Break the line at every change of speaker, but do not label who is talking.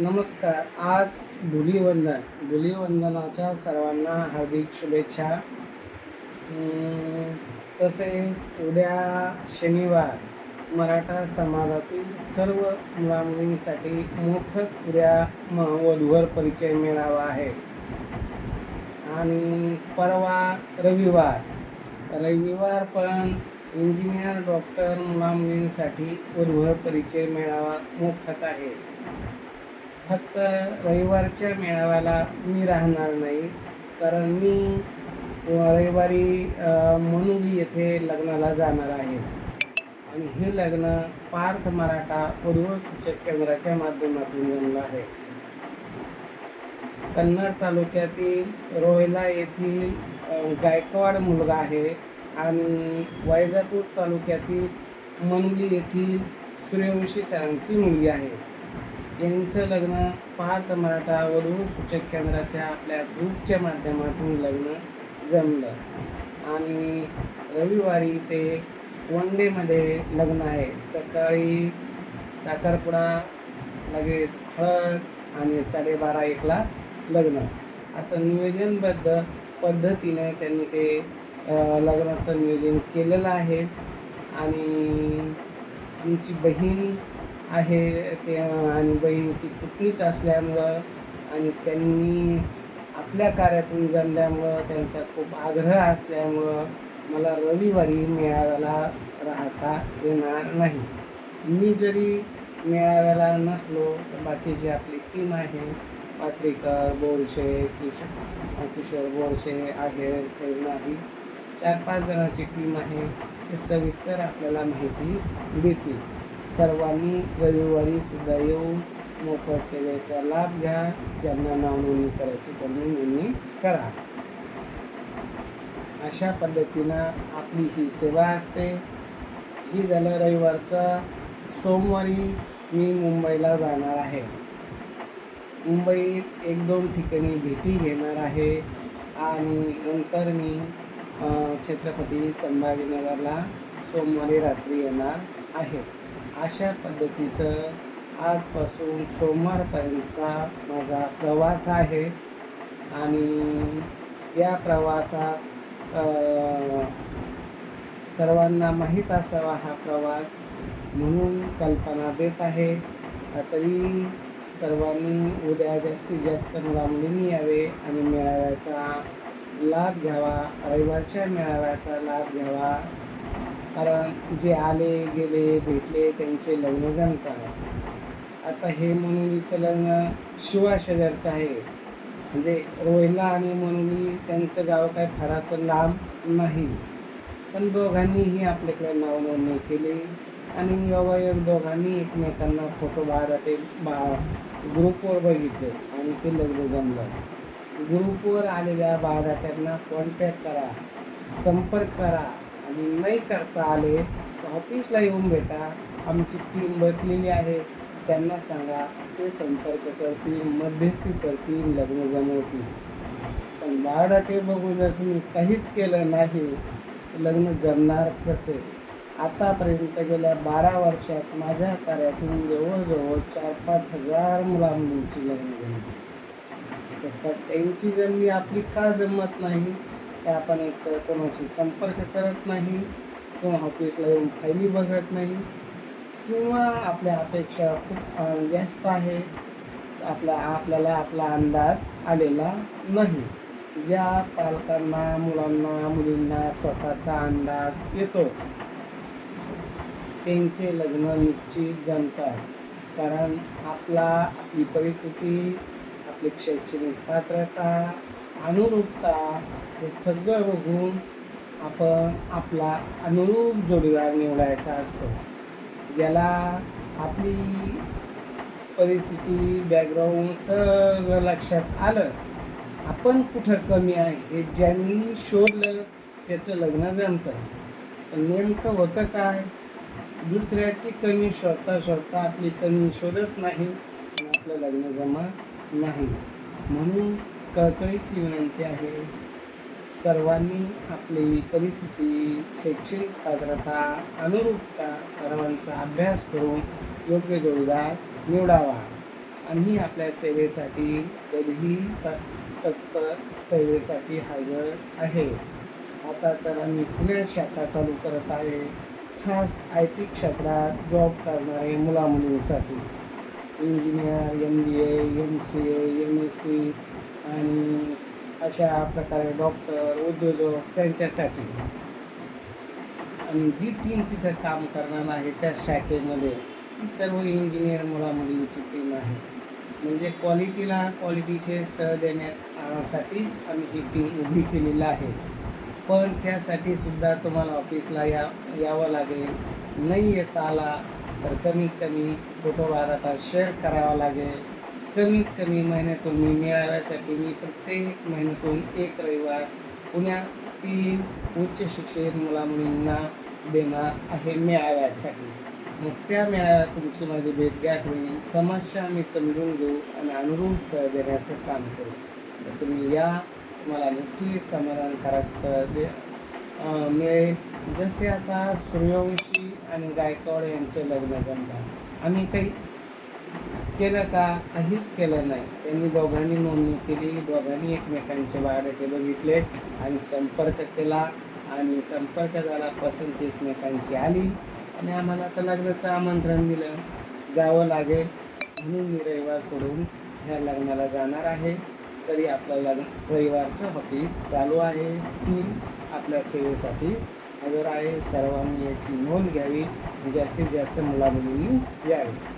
नमस्कार आज धुलीवंदन. धुलीवंदनाच्या सर्वांना हार्दिक शुभेच्छा. तसेच उद्या शनिवार मराठा समाजातील सर्व मुलामुलींसाठी मोफत उद्या म वधूवर परिचय मेळावा आहे. आणि परवा रविवार. रविवार पण इंजिनियर डॉक्टर मुलामुलींसाठी वधूवर परिचय मेळावा मोफत आहे. फक्त रविवारच्या मेळाव्याला मी राहणार नाही. कारण मी रविवारी अ, मनुली येथे लग्नाला जाणार आहे. आणि हे लग्न पार्थ मराठा सूचक केंद्राच्या माध्यमातून जमलं आहे. कन्नड तालुक्यातील रोहिला येथील गायकवाड मुलगा आहे आणि वैजापूर तालुक्यातील मनुली येथील सूर्यवंशी सरांची मुलगी आहे. यांचं लग्न पार्थ मराठा वधू सूचक केंद्राच्या आपल्या ग्रुपच्या माध्यमातून लग्न जमलं. आणि रविवारी ते वन डेमध्ये लग्न आहे. सकाळी साखरपुडा लगेच हळद आणि साडेबारा एकला लग्न. असं नियोजनबद्ध पद्धतीने त्यांनी ते लग्नाचं नियोजन केलेलं आहे. आणि आमची बहीण आहे ते आणि बहिणीची पुतणीच असल्यामुळं आणि त्यांनी आपल्या कार्यातून जमल्यामुळं त्यांचा खूप आग्रह असल्यामुळं मला रविवारी मेळाव्याला राहता येणार नाही. मी जरी मेळाव्याला नसलो तर बाकीची आपली टीम आहे पात्रीकर बोरशे किशोर किशोर बोरशे आहे नाही चार पाच जणांची टीम आहे हे सविस्तर आपल्याला माहिती देतील. सर्वांनी रविवारी सुद्धा येऊन मोफत सेवेचा लाभ घ्या ज्यांना नावनोंदणी करायची त्यांनी नोंदणी करा. अशा पद्धतीनं आपली ही सेवा असते. ही झालं रविवारचं. सोमवारी मी मुंबईला जाणार आहे. मुंबईत एक दोन ठिकाणी भेटी घेणार आहे आणि नंतर मी छत्रपती संभाजीनगरला सोमवारी रात्री येणार आहे. अशा पद्धतीचं आजपासून सोमवारपर्यंतचा माझा प्रवास आहे. आणि या प्रवासात सर्वांना माहीत असावा हा प्रवास म्हणून कल्पना देत आहे. तरी सर्वांनी उद्या जास्तीत जास्त मुलामुलींनी यावे आणि मेळाव्याचा लाभ घ्यावा रविवारच्या मेळाव्याचा लाभ घ्यावा. कारण जे आले गेले भेटले त्यांचे लग्न जमतात. आता हे मनुलीचं लग्न शिवा शेजारचं आहे. म्हणजे रोहिला आणि मनुली त्यांचं गाव काय फारसं लांब नाही. पण दोघांनीही आपल्याकडे नावनोंदणी केली आणि योगायोग दोघांनी एकमेकांना फोटो बाहेर बा ग्रुपवर बघितले आणि ते लग्न जमलं. ग्रुपवर आलेल्या बायोडाट्यांना कॉन्टॅक्ट करा संपर्क करा. नाही करता आले तर ऑफिसला येऊन भेटा. आमची टीम बसलेली आहे. त्यांना सांगा ते संपर्क करतील मध्यस्थी करतील लग्न जमवतील. पण बायोडाटे बघून जर तुम्ही काहीच केलं नाही तर लग्न जमणार कसे? आतापर्यंत गेल्या बारा वर्षात माझ्या कार्यातून जवळजवळ चार पाच हजार मुला मुलींची लग्न जमली. आता स त्यांची जमली आपली का जमत नाही? ते आपण एक कोणाशी संपर्क करत नाही किंवा ऑफिसला येऊन फायली बघत नाही किंवा आपल्या अपेक्षा खूप जास्त आहे आपल्या आपल्याला आपला अंदाज आलेला नाही. ज्या पालकांना मुलांना मुलींना स्वतःचा अंदाज येतो त्यांचे लग्न निश्चित जमतात. कारण आपला आपली परिस्थिती आपली शैक्षणिक पात्रता अनुरूपता हे सगळं बघून आपण आपला अनुरूप जोडीदार निवडायचा असतो. ज्याला आपली परिस्थिती बॅकग्राऊंड सगळं लक्षात आलं आपण कुठं कमी आहे हे ज्यांनी शोधलं त्याचं लग्न जमतं पण नेमकं होतं काय? दुसऱ्याची कमी शोधता शोधता आपली कमी शोधत नाही आणि आपलं लग्न जमत नाही. म्हणून कळकळीची विनंती आहे. सर्वांनी आपली परिस्थिती शैक्षणिक पात्रता अनुरूपता सर्वांचा अभ्यास करून योग्य जोडीदार निवडावा. आम्ही आपल्या सेवेसाठी कधीही त तत्पर सेवेसाठी हजर आहे. आता तर आम्ही पुण्यात शाखा चालू करत आहे. खास आय टी क्षेत्रात जॉब करणारे मुलामुलींसाठी. Engineer M B A M C A M S C आणि अशा प्रकारे डॉक्टर उद्योजक त्यांच्यासाठी. आणि जी टीम तिथं काम करणार आहे त्या शाखेमध्ये ती सर्व इंजिनियर मुलामुलींची टीम आहे. म्हणजे क्वालिटीला क्वालिटीचे स्थळ देण्यासाठीच आम्ही ही टीम उभी केलेली आहे. पण त्यासाठी सुद्धा तुम्हाला ऑफिसला या यावं लागेल. नाही येता आला तर कमीत कमी फोटो वाढता शेअर करावा लागेल. कमीत कमी महिन्यातून मी मेळाव्यासाठी मी प्रत्येक महिन्यातून एक रविवार पुण्यातील उच्च शिक्षित मुलामुलींना देणार आहे मेळाव्यासाठी. मग त्या मेळाव्यात तुमची माझी भेटगाठ होईल. समस्या मी समजून घेऊ आणि अनुरूप स्थळ देण्याचं काम करू. तर तुम्ही या. तुम्हाला नक्कीच समाधानकारक स्थळ दे मिळेल. जसे आता सूर्यवंशी आणि गायकवाड यांचे लग्न जमतात आम्ही काही केलं का? काहीच केलं नाही. त्यांनी दोघांनी नोंदणी केली दोघांनी एकमेकांचे बायोडेटे बघितले आणि संपर्क केला आणि संपर्क झाला पसंती एकमेकांची आली आणि आम्हाला आता लग्नाचं आमंत्रण दिलं. जावं लागेल म्हणून मी रविवार सोडून ह्या लग्नाला जाणार आहे. तरी आपलं लग्न रविवारचं ऑफिस चालू आहे. टीम आपल्या सेवेसाठी हजर आहे. सर्वांनी याची नोंद घ्यावी. म्हणजे जास्तीत जास्त मुलामुलींनी यावी.